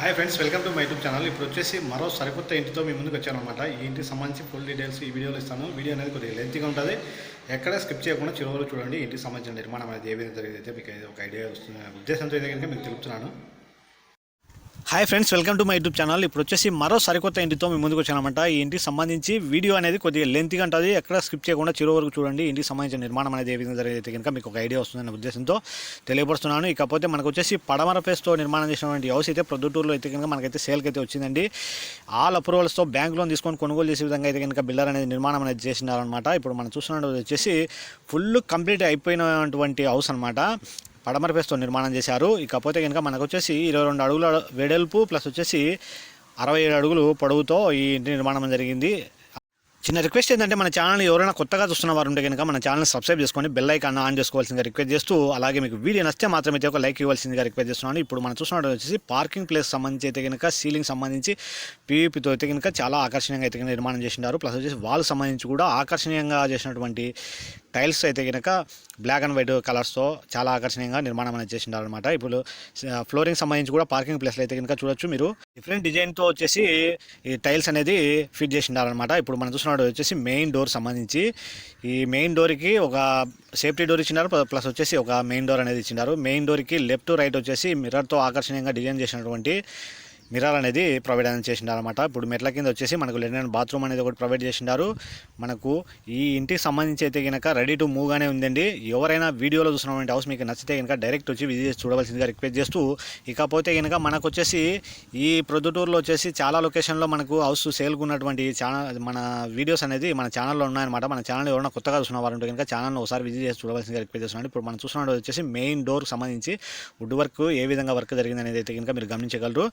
Hi friends welcome to my YouTube channel ఇప్పుడు వచ్చేసి మరో సరికొత్త ఇంటితో మీ ముందుకు వచ్చాను అనమాట ఈ ఇంటికి సంబంధించి ఫుల్ డీటెయిల్స్ ఈ వీడియోలో ఇస్తాను. వీడియో అనేది కొద్దిగా లెంత్గా ఉంటుంది. ఎక్కడ స్కిప్ చేయకుండా చిరువులు చూడండి ఇంటికి సంబంధించిన నిర్మాణం అనేది ఏ విధంగా జరిగింది మీకు ఒక ఐడియా వస్తుంది ఉద్దేశంతో అయితే కనుక మీకు తెలుపుతున్నాను. Hi friends welcome to my YouTube channel ఇప్పుడు వచ్చేసి మరో సరికొత్త ఇంటితో మీ ముందుకు వచ్చానమాట ఈ ఇంటికి సంబంధించి వీడియో అనేది కొద్దిగా లెంత్గా ఉంటుంది. ఎక్కడ స్కిప్ చేయకుండా చిరు వరకు చూడండి. ఇంటికి సంబంధించిన నిర్మాణం అనేది ఏ విధంగా జరిగితే కనుక మీకు ఒక ఐడియా వస్తుందనే ఉద్దేశంతో తెలియపరుస్తున్నాను. ఇకపోతే మనకు వచ్చేసి పడమర ఫేస్తో నిర్మాణం చేసినటువంటి హౌస్ అయితే ప్రొద్దుటూరులో అయితే కనుక మనకైతే సేల్కి అయితే వచ్చిందండి. ఆల్ అప్రూవల్స్తో బ్యాంక్ లోన్ తీసుకొని కొనుగోలు చేసే విధంగా అయితే కనుక బిల్డర్ అనేది నిర్మాణం అనేది చేసినారనమాట ఇప్పుడు మనం చూస్తున్నది వచ్చేసి ఫుల్ కంప్లీట్ అయిపోయినటువంటి హౌస్ అనమాట అడమరపేస్తో నిర్మాణం చేశారు. ఇకపోతే కనుక మనకు వచ్చేసి ఇరవై రెండు అడుగుల వెడల్పు ప్లస్ వచ్చేసి అరవై ఏడు అడుగులు పొడవుతో ఈ ఇంటి నిర్మాణం జరిగింది. చిన్న రిక్వెస్ట్ ఏంటంటే మన ఛానల్ ఎవరైనా కొత్తగా చూస్తున్న వారు ఉంటే కనుక మన ఛానల్ సబ్స్క్రైబ్ చేసుకొని బెల్ ఐకాన్ ఆన్ చేసుకోవాల్సిందిగా రిక్వెస్ట్ చేస్తూ అలాగే మీకు వీడియో నచ్చితే మాత్రమే ఒక లైక్ ఇవ్వాల్సిందిగా రిక్వెస్ట్ చేస్తున్నాను. ఇప్పుడు మనం చూస్తున్నట్టు వచ్చేసి పార్కింగ్ ప్లేస్ సంబంధించి అయితే కనుక సీలింగ్ సంబంధించి పీవీపీతో అయితే కనుక చాలా ఆకర్షణీయంగా అయితే కనుక నిర్మాణం చేసినారు ప్లస్ వచ్చేసి వాల్ సంబంధించి కూడా ఆకర్షణీయంగా చేసినటువంటి టైల్స్ అయితే కనుక బ్లాక్ అండ్ వైట్ కలర్స్తో చాలా ఆకర్షణీయంగా నిర్మాణం అనేది చేసిండారు అనమాట ఇప్పుడు ఫ్లోరింగ్ సంబంధించి కూడా పార్కింగ్ ప్లేస్లు అయితే కనుక చూడొచ్చు మీరు. డిఫరెంట్ డిజైన్తో వచ్చేసి ఈ టైల్స్ అనేది ఫిట్ చేసి అనమాట ఇప్పుడు మనం చూస్తున్నట్టు వచ్చేసి మెయిన్ డోర్ సంబంధించి ఈ మెయిన్ డోర్కి ఒక సేఫ్టీ డోర్ ఇచ్చినారు ప్లస్ వచ్చేసి ఒక మెయిన్ డోర్ అనేది ఇచ్చినారు. మెయిన్ డోర్కి లెఫ్ట్ రైట్ వచ్చేసి మిర్రర్తో ఆకర్షణీయంగా డిజైన్ చేసినటువంటి మిర్రర్ అనేది ప్రొవైడ్ అనేది చేసిండారు అనమాట ఇప్పుడు మెట్ల కింద వచ్చేసి మనకు లెనెన్ బాత్రూమ్ అనేది ఒకటి ప్రొవైడ్ చేసిండారు. మనకు ఈ ఇంటికి సంబంధించి అయితే కనుక రెడీ టు మూవ్గానే ఉందండి. ఎవరైనా వీడియోలో చూసినటువంటి హౌస్ మీకు నచ్చితే కనుక డైరెక్ట్ వచ్చి విజిట్ చేసి చూడవలసిందిగా రిక్వెస్ట్ చేస్తూ ఇకపోతే కనుక మనకు వచ్చేసి ఈ ప్రొద్దుటూరులో వచ్చేసి చాలా లొకేషన్లో మనకు హౌస్ సేల్కు ఉన్నటువంటి ఛానల్ మన వీడియోస్ అనేది మన ఛానల్లో ఉన్నాయన్నమాట. మన ఛానల్ ఎవరైనా కొత్తగా చూసిన వారు ఉంటే కనుక ఛానల్ని ఒకసారి విజిట్ చేసి చూడవలసిందిగా రిక్వెస్ట్ చేస్తున్నాను. ఇప్పుడు మనం చూస్తున్నది వచ్చేసి మెయిన్ డోర్కి సంబంధించి వుడ్ వర్క్ ఏ విధంగా వర్క్ జరిగింది అనేది అయితే కనుక మీరు గమనించగలరు.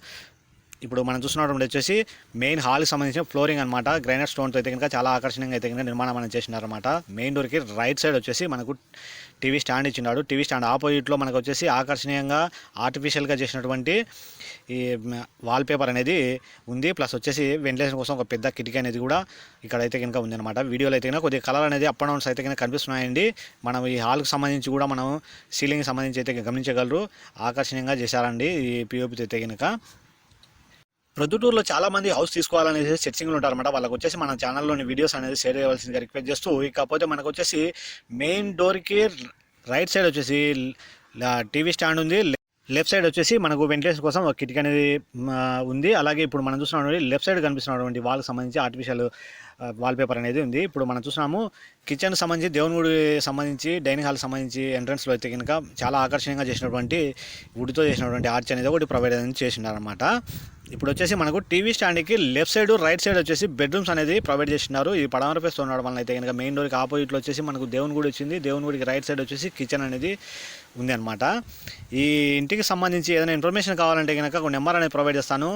ఇప్పుడు మనం చూస్తున్నటువంటి వచ్చేసి మెయిన్ హాల్కి సంబంధించిన ఫ్లోరింగ్ అనమాట గ్రైనర్ స్టోన్తో అయితే కనుక చాలా ఆకర్షణీయంగా అయితే కనుక నిర్మాణం అనేది చేసినారనమాట మెయిన్ డోర్కి రైట్ సైడ్ వచ్చేసి మనకు టీవీ స్టాండ్ ఇచ్చినాడు టీవీ స్టాండ్ ఆపోజిట్లో మనకు వచ్చేసి ఆకర్షణీయంగా ఆర్టిఫిషియల్గా చేసినటువంటి ఈ వాల్పేపర్ అనేది ఉంది. ప్లస్ వచ్చేసి వెంటిలేషన్ కోసం ఒక పెద్ద కిటికీ అనేది కూడా ఇక్కడ అయితే కనుక ఉందన్నమాట. వీడియోలో అయితే కనుక కొద్దిగా కలర్ అనేది అప్ అండ్ డౌన్స్ అయితే కనుక కనిపిస్తున్నాయండి. మనం ఈ హాల్కి సంబంధించి కూడా మనం సీలింగ్ సంబంధించి అయితే గమనించగలరు. ఆకర్షణీయంగా చేశారండి ఈ పిఓపితో అయితే కనుక. ప్రొద్దుటూరులో చాలా మంది హౌస్ తీసుకోవాలనేసి సెర్చింగ్లు ఉంటారన్నమాట వాళ్ళకి వచ్చేసి మన ఛానల్లోని వీడియోస్ అనేది షేర్ చేయవలసిందిగా రిక్వెస్ట్ చేస్తూ ఇకపోతే మనకు వచ్చేసి మెయిన్ డోర్కి రైట్ సైడ్ వచ్చేసి టీవీ స్టాండ్ ఉంది. లెఫ్ట్ సైడ్ వచ్చేసి మనకు వెంటిలేషన్ కోసం ఒక కిటికీ అనేది ఉంది. అలాగే ఇప్పుడు మనం చూసినటువంటి లెఫ్ట్ సైడ్ కనిపిస్తున్నటువంటి వాళ్ళకి సంబంధించి ఆర్టిఫిషియల్ వాల్పేపర్ అనేది ఉంది. ఇప్పుడు మనం చూస్తున్నాము కిచెన్ సంబంధించి దేవుని గుడి సంబంధించి డైనింగ్ హాల్ సంబంధించి ఎంట్రన్స్లో అయితే కనుక చాలా ఆకర్షణీయంగా చేసినటువంటి వుడ్తో చేసినటువంటి ఆర్చ్ అనేది ఒకటి ప్రొవైడ్ అనేది చేసినారనమాట ఇప్పుడు వచ్చేసి మనకు టీవీ స్టాండ్కి లెఫ్ట్ సైడ్ రైట్ సైడ్ వచ్చేసి బెడ్రూమ్స్ అనేది ప్రొవైడ్ చేసినారు ఈ పడమర ఫేస్ ఉన్నాడు వల్ల అయితే కనుక మెయిన్ డోర్కి ఆపోజిట్లో వచ్చేసి మనకు దేవుని గుడి వచ్చింది. దేవుని గుడికి రైట్ సైడ్ వచ్చేసి కిచెన్ అనేది ఉంది అనమాట ఈ ఇంటికి సంబంధించి ఏదైనా ఇన్ఫర్మేషన్ కావాలంటే కనుక ఒక నెంబర్ అనేది ప్రొవైడ్ చేస్తాను.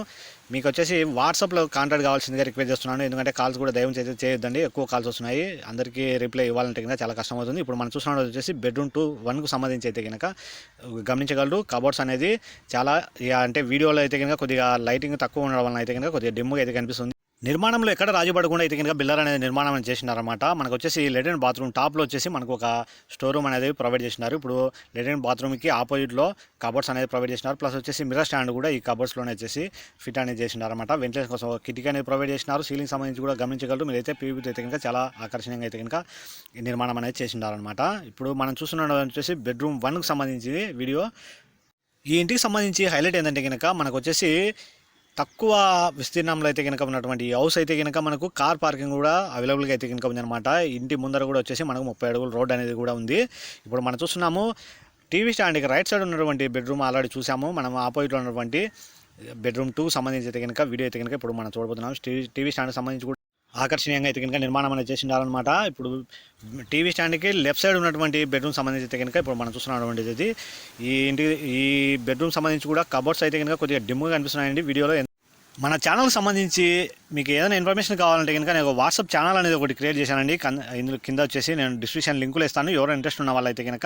మీకు వచ్చేసి వాట్సాప్లో కాంటాక్ట్ కావాల్సిందిగా రిక్వెస్ట్ చేస్తున్నాను. ఎందుకంటే కాల్స్ కూడా దయవం చేసి చేయొద్దండి. ఎక్కువ కాల్స్ వస్తున్నాయి. అందరికీ రిప్లై ఇవ్వాలంటే కనుక చాలా కష్టం అవుతుంది. ఇప్పుడు మనం చూస్తున్నది వచ్చేసి బెడ్రూమ్ టూ వన్కు సంబంధించి అయితే కనుక గమనించగలరు. కబోర్డ్స్ అనేది చాలా అంటే వీడియోలో అయితే కనుక కొద్దిగా లైటింగ్ తక్కువ ఉండడం వలన అయితే కనుక కొద్దిగా డిమ్గా అయితే కనిపిస్తుంది. నిర్మాణంలో ఎక్కడ రాజుపడకుండా అయితే కనుక బిల్లర్ అనేది నిర్మాణం చేసినారన్నమాట. మనకు వచ్చేసి లెటిన్ బాత్రూమ్ టాప్లో వచ్చేసి మనకు ఒక స్టోర్ రూమ్ అనేది ప్రొవైడ్ చేసినారు. ఇప్పుడు లెటిన్ బాత్రూమ్కి ఆపోజిట్లో కబోర్డ్స్ అనేది ప్రొవైడ్ చేసినారు. ప్లస్ వచ్చేసి మిర్రర్ స్టాండ్ కూడా ఈ కబోర్డ్స్లోనే వచ్చేసి ఫిట్ అనేది చేసినారన్నమాట. వెంటిలేషన్ కోసం కిటికీ అనేది ప్రొవైడ్ చేసినారు. సీలింగ్ సంబంధించి కూడా గమనించగలరు. మీరైతే పీవీతో అయితే కనుక చాలా ఆకర్షణీయంగా అయితే కనుక ఈ నిర్మాణం అనేది చేసినారనమాట ఇప్పుడు మనం చూస్తున్న వచ్చేసి బెడ్రూమ్ వన్కి సంబంధించి వీడియో. ఈ ఇంటికి సంబంధించి హైలైట్ ఏంటంటే కనుక మనకు వచ్చేసి తక్కువ విస్తీర్ణంలో అయితే కనుక ఉన్నటువంటి ఈ హౌస్ అయితే కనుక మనకు కార్ పార్కింగ్ కూడా అవైలబుల్గా అయితే కనుక ఉందన్నమాట. ఇంటి ముందర కూడా వచ్చేసి మనకు ముప్పై అడుగులు రోడ్ అనేది కూడా ఉంది. ఇప్పుడు మనం చూస్తున్నాము టీవీ స్టాండ్కి రైట్ సైడ్ ఉన్నటువంటి బెడ్రూమ్ ఆల్రెడీ చూసాము. మనం ఆపోజిట్లో ఉన్నటువంటి బెడ్రూమ్ టూ సంబంధించి అయితే కనుక వీడియో అయితే కనుక ఇప్పుడు మనం చూడబోతున్నాం. టీవీ టీవీ స్టాండ్కి సంబంధించి కూడా ఆకర్షణీయంగా అయితే కనుక నిర్మాణం అనేది చేసిండాలన్నమాట ఇప్పుడు టీవీ స్టాండ్కి లెఫ్ట్ సైడ్ ఉన్నటువంటి బెడ్రూమ్ సంబంధించి అయితే కనుక ఇప్పుడు మనం చూస్తున్నటువంటిది ఈ ఇంటి ఈ బెడ్రూమ్ సంబంధించి కూడా కబోర్డ్స్ అయితే కనుక కొద్దిగా డిమ్గా కనిపిస్తున్నాయండి. వీడియోలో మన ఛానల్కి సంబంధించి మీకు ఏదైనా ఇన్ఫర్మేషన్ కావాలంటే కనుక నేను ఒక వాట్సాప్ ఛానల్ అనేది ఒకటి క్రియేట్ చేశానండి. ఇందులో కింద వచ్చేసి నేను డిస్క్రిప్షన్ లింకులు ఇస్తాను. ఎవరైనా ఇంట్రెస్ట్ ఉన్న వాళ్ళైతే కనుక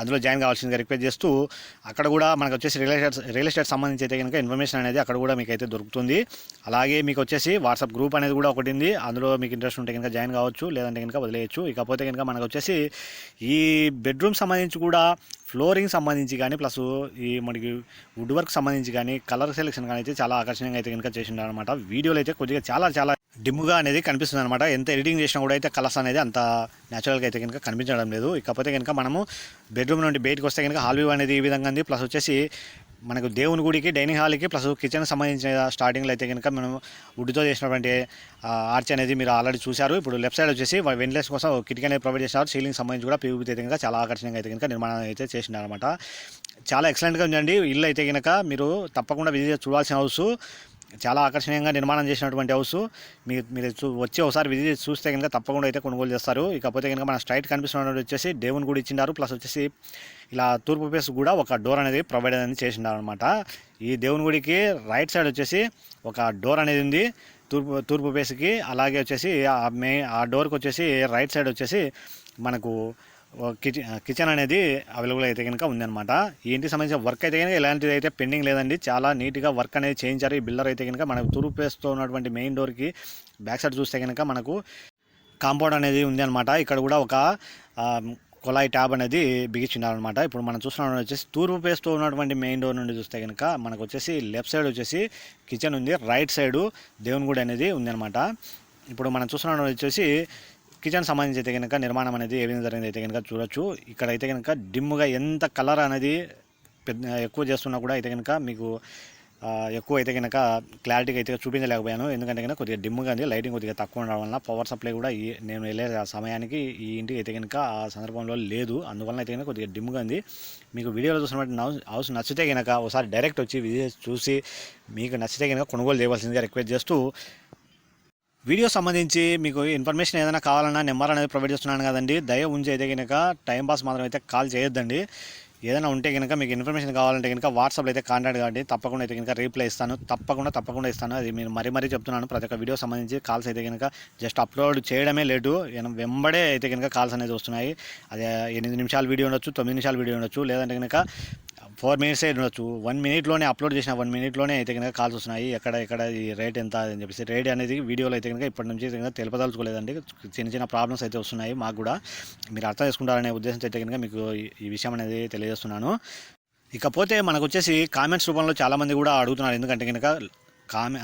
అందులో జాయిన్ కావాల్సిందిగా రిక్వెస్ట్ చేస్తూ అక్కడ కూడా మనకు వచ్చేసి రియల్ ఎస్టేట్ రియల్ ఎస్టేట్ సంబంధించి అయితే కనుక ఇన్ఫర్మేషన్ అనేది అక్కడ కూడా మీకు అయితే దొరుకుతుంది. అలాగే మీకు వచ్చేసి వాట్సాప్ గ్రూప్ అనేది కూడా ఒకటి ఉంది. అందులో మీకు ఇంట్రెస్ట్ ఉంటే కనుక జాయిన్ కావచ్చు లేదంటే కనుక వదిలేయచ్చు. ఇకపోతే కనుక మనకు వచ్చేసి ఈ బెడ్రూమ్ సంబంధించి కూడా ఫ్లోరింగ్ సంబంధించి కానీ ప్లస్ ఈ మనకి వుడ్ వర్క్ సంబంధించి కానీ కలర్ సెలెక్షన్ కానీ అయితే చాలా ఆకర్షణీయంగా అయితే కనుక చేసిండు అనమాట వీడియోలో అయితే కొద్దిగా చాలా చాలా డిమ్గా అనేది కనిపిస్తుంది అనమాట ఎంత ఎడిటింగ్ చేసినా కూడా అయితే కలర్స్ అనేది అంత న్యాచురల్గా అయితే కనుక కనిపించడం లేదు. ఇకపోతే కనుక మనము బెడ్రూమ్ నుండి బయటకు వస్తే కనుక హాల్ వ్యూ అనేది ఈ విధంగా ఉంది. ప్లస్ వచ్చేసి మనకు దేవుని గుడికి డైనింగ్ హాల్కి ప్లస్ కిచెన్ సంబంధించిన స్టార్టింగ్లో అయితే కనుక మనం వుడ్తో చేసినటువంటి ఆర్చ్ అనేది మీరు ఆల్రెడీ చూశారు. ఇప్పుడు లెఫ్ట్ సైడ్ వచ్చేసి వెంటిలేషన్ కోసం కిటికీ అనేది ప్రొవైడ్ చేసినారు సీలింగ్ సంబంధించి కూడా పీవీపీ అయితే కనుక చాలా ఆకర్షణీయంగా అయితే కనుక నిర్మాణం అయితే చేసినారనమాట చాలా ఎక్సలెంట్గా ఉందండి. ఇల్లు అయితే కనుక మీరు తప్పకుండా విజిట్ చూడాల్సిన హౌస్ చాలా ఆకర్షణీయంగా నిర్మాణం చేసినటువంటి హౌస్. మీరు మీరు చూ వచ్చి ఒకసారి విజిట్ చూస్తే కనుక తప్పకుండా అయితే కొనుగోలు చేస్తారు. ఇకపోతే కనుక మన స్ట్రైట్ కనిపిస్తున్నటువంటి వచ్చేసి దేవుని గుడి ఇచ్చినారు ప్లస్ వచ్చేసి ఇలా తూర్పు ఫేస్ కూడా ఒక డోర్ అనేది ప్రొవైడ్ అనేది చేసినారు అనమాట ఈ దేవుని గుడికి రైట్ సైడ్ వచ్చేసి ఒక డోర్ అనేది ఉంది. తూర్పు తూర్పు ఫేస్కి. అలాగే వచ్చేసి ఆ మే ఆ డోర్కి వచ్చేసి రైట్ సైడ్ వచ్చేసి మనకు కిచెన్ కిచెన్ అనేది అవైలబుల్ అయితే కనుక ఉందన్నమాట. ఈ ఇంటికి సంబంధించిన వర్క్ అయితే కనుక ఎలాంటిది అయితే పెండింగ్ లేదండి. చాలా నీట్గా వర్క్ అనేది చేయించారు. ఈ బిల్డర్ అయితే కనుక మనకు తూర్పు ఉన్నటువంటి మెయిన్ డోర్కి బ్యాక్ సైడ్ చూస్తే కనుక మనకు కాంపౌండ్ అనేది ఉంది అనమాట ఇక్కడ కూడా ఒక ఆ, కొలాయి ట్యాబ్ అనేది బిగించినారనమాట ఇప్పుడు మనం చూస్తున్నాం వచ్చేసి తూర్పు ఫేస్తో ఉన్నటువంటి మెయిన్ డోర్ నుండి చూస్తే కనుక మనకు వచ్చేసి లెఫ్ట్ సైడ్ వచ్చేసి కిచెన్ ఉంది. రైట్ సైడు దేవుని గుడి అనేది ఉందన్నమాట. ఇప్పుడు మనం చూస్తున్నాం వచ్చేసి కిచెన్ సంబంధించి అయితే కనుక నిర్మాణం అనేది ఏ విధంగా జరిగింది అయితే కనుక చూడొచ్చు. ఇక్కడ అయితే కనుక డిమ్గా ఎంత కలర్ అనేది పెద్ద ఎక్కువ చేస్తున్నా కూడా అయితే కనుక మీకు ఎక్కువ అయితే కనుక క్లారిటీగా అయితే చూపించలేకపోయాను. ఎందుకంటే కనుక కొద్దిగా డిమ్గా ఉంది లైటింగ్ కొద్దిగా తక్కువ ఉండడం వల్ల పవర్ సప్లై కూడా ఈ నేను వెళ్ళే ఆ సమయానికి ఈ ఇంటికి అయితే కనుక ఆ సందర్భంలో లేదు. అందువల్ల అయితే కనుక కొద్దిగా డిమ్గా ఉంది. మీకు వీడియోలో చూసినటువంటి హౌస్ హౌస్ నచ్చితే కనుక ఒకసారి డైరెక్ట్ వచ్చి విజిట్ చూసి మీకు నచ్చితే కనుక కొనుగోలు చేయవలసిందిగా రిక్వెస్ట్ చేస్తూ వీడియో సంబంధించి మీకు ఇన్ఫర్మేషన్ ఏదైనా కావాలన్నా నెంబర్ అనేది ప్రొవైడ్ చేస్తున్నాను కదండి. దయ ఉంచి అయితే కనుక టైం పాస్ మాత్రం అయితే కాల్ చేయొద్దండి. ఏదైనా ఉంటే కనుక మీకు ఇన్ఫర్మేషన్ కావాలంటే కనుక వాట్సాప్లో అయితే కాంటాక్ట్ కావండి తప్పకుండా అయితే కనుక రీప్లై ఇస్తాను. తప్పకుండా తప్పకుండా ఇస్తాను. అది మీరు మరీ మరీ చెప్తున్నాను. ప్రతి ఒక్క వీడియో సంబంధించి కాల్స్ అయితే కనుక జస్ట్ అప్లోడ్ చేయడమే లేటు వెంబడే అయితే కనుక కాల్స్ అనేది వస్తున్నాయి. అదే ఎనిమిది నిమిషాల వీడియో ఉండొచ్చు తొమ్మిది నిమిషాల వీడియో ఉండొచ్చు. లేదంటే కనుక ఫోర్ మినిట్స్ ఉండొచ్చు. వన్ మినిట్లోనే అప్లోడ్ చేసిన వన్ మినిట్లోనే అయితే కనుక కాల్స్ వస్తున్నాయి. ఎక్కడ ఎక్కడ ఈ రేట్ ఎంత అని చెప్పేసి రేట్ అనేది వీడియోలో అయితే కనుక ఇప్పటి నుంచి అయితే కనుక తెలపదలుచుకోలేదండి. చిన్న చిన్న ప్రాబ్లమ్స్ అయితే వస్తున్నాయి మాకు కూడా. మీరు అర్థం చేసుకుంటారనే ఉద్దేశంతో అయితే కనుక మీకు ఈ- ఈ విషయం అనేది తెలియజేస్తున్నాను. ఇకపోతే మనకు వచ్చేసి కామెంట్స్ రూపంలో చాలామంది కూడా అడుగుతున్నారు. ఎందుకంటే కనుక కామె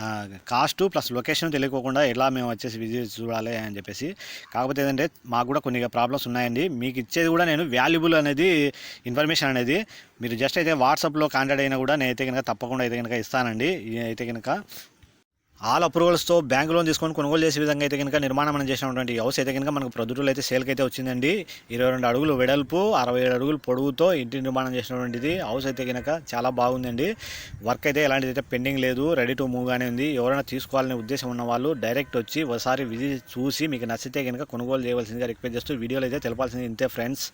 కాస్ట్ ప్లస్ లొకేషన్ తెలియకోకుండా ఎలా మేము వచ్చేసి విజిట్ చూడాలి అని చెప్పేసి. కాకపోతే ఏంటంటే మాకు కూడా కొన్ని ప్రాబ్లమ్స్ ఉన్నాయండి. మీకు ఇచ్చేది కూడా నేను వాల్యుబుల్ అనేది ఇన్ఫర్మేషన్ అనేది. మీరు జస్ట్ అయితే వాట్సాప్లో కాంటాక్ట్ అయినా కూడా నేనైతే కనుక తప్పకుండా అయితే కనుక ఇస్తానండి. అయితే కనుక ఆల్ అప్రూవల్స్తో బ్యాంక్ లోన్ తీసుకొని కొనుగోలు చేసే విధంగా అయితే కనుక నిర్మాణం మనం చేసినటువంటి హౌస్ అయితే కనుక మనకు ప్రొద్దుటూలు అయితే సేల్కి అయితే వచ్చిందండి. ఇరవై రెండు అడుగులు వెడల్పు అరవై ఏడు అడుగులు పొడవుతో ఇంటి నిర్మాణం చేసినటువంటిది. హౌస్ అయితే కనుక చాలా బాగుందండి. వర్క్ అయితే ఎలాంటిది అయితే పెండింగ్ లేదు. రెడీ టు మూవ్గానే ఉంది. ఎవరైనా తీసుకోవాలనే ఉద్దేశం ఉన్న వాళ్ళు డైరెక్ట్ వచ్చి ఒకసారి విజిట్ చూసి మీకు నచ్చితే కనుక కొనుగోలు చేయవలసిందిగా రిక్వెస్ట్ చేస్తూ వీడియోలు అయితే తెలపాల్సింది ఇంతే ఫ్రెండ్స్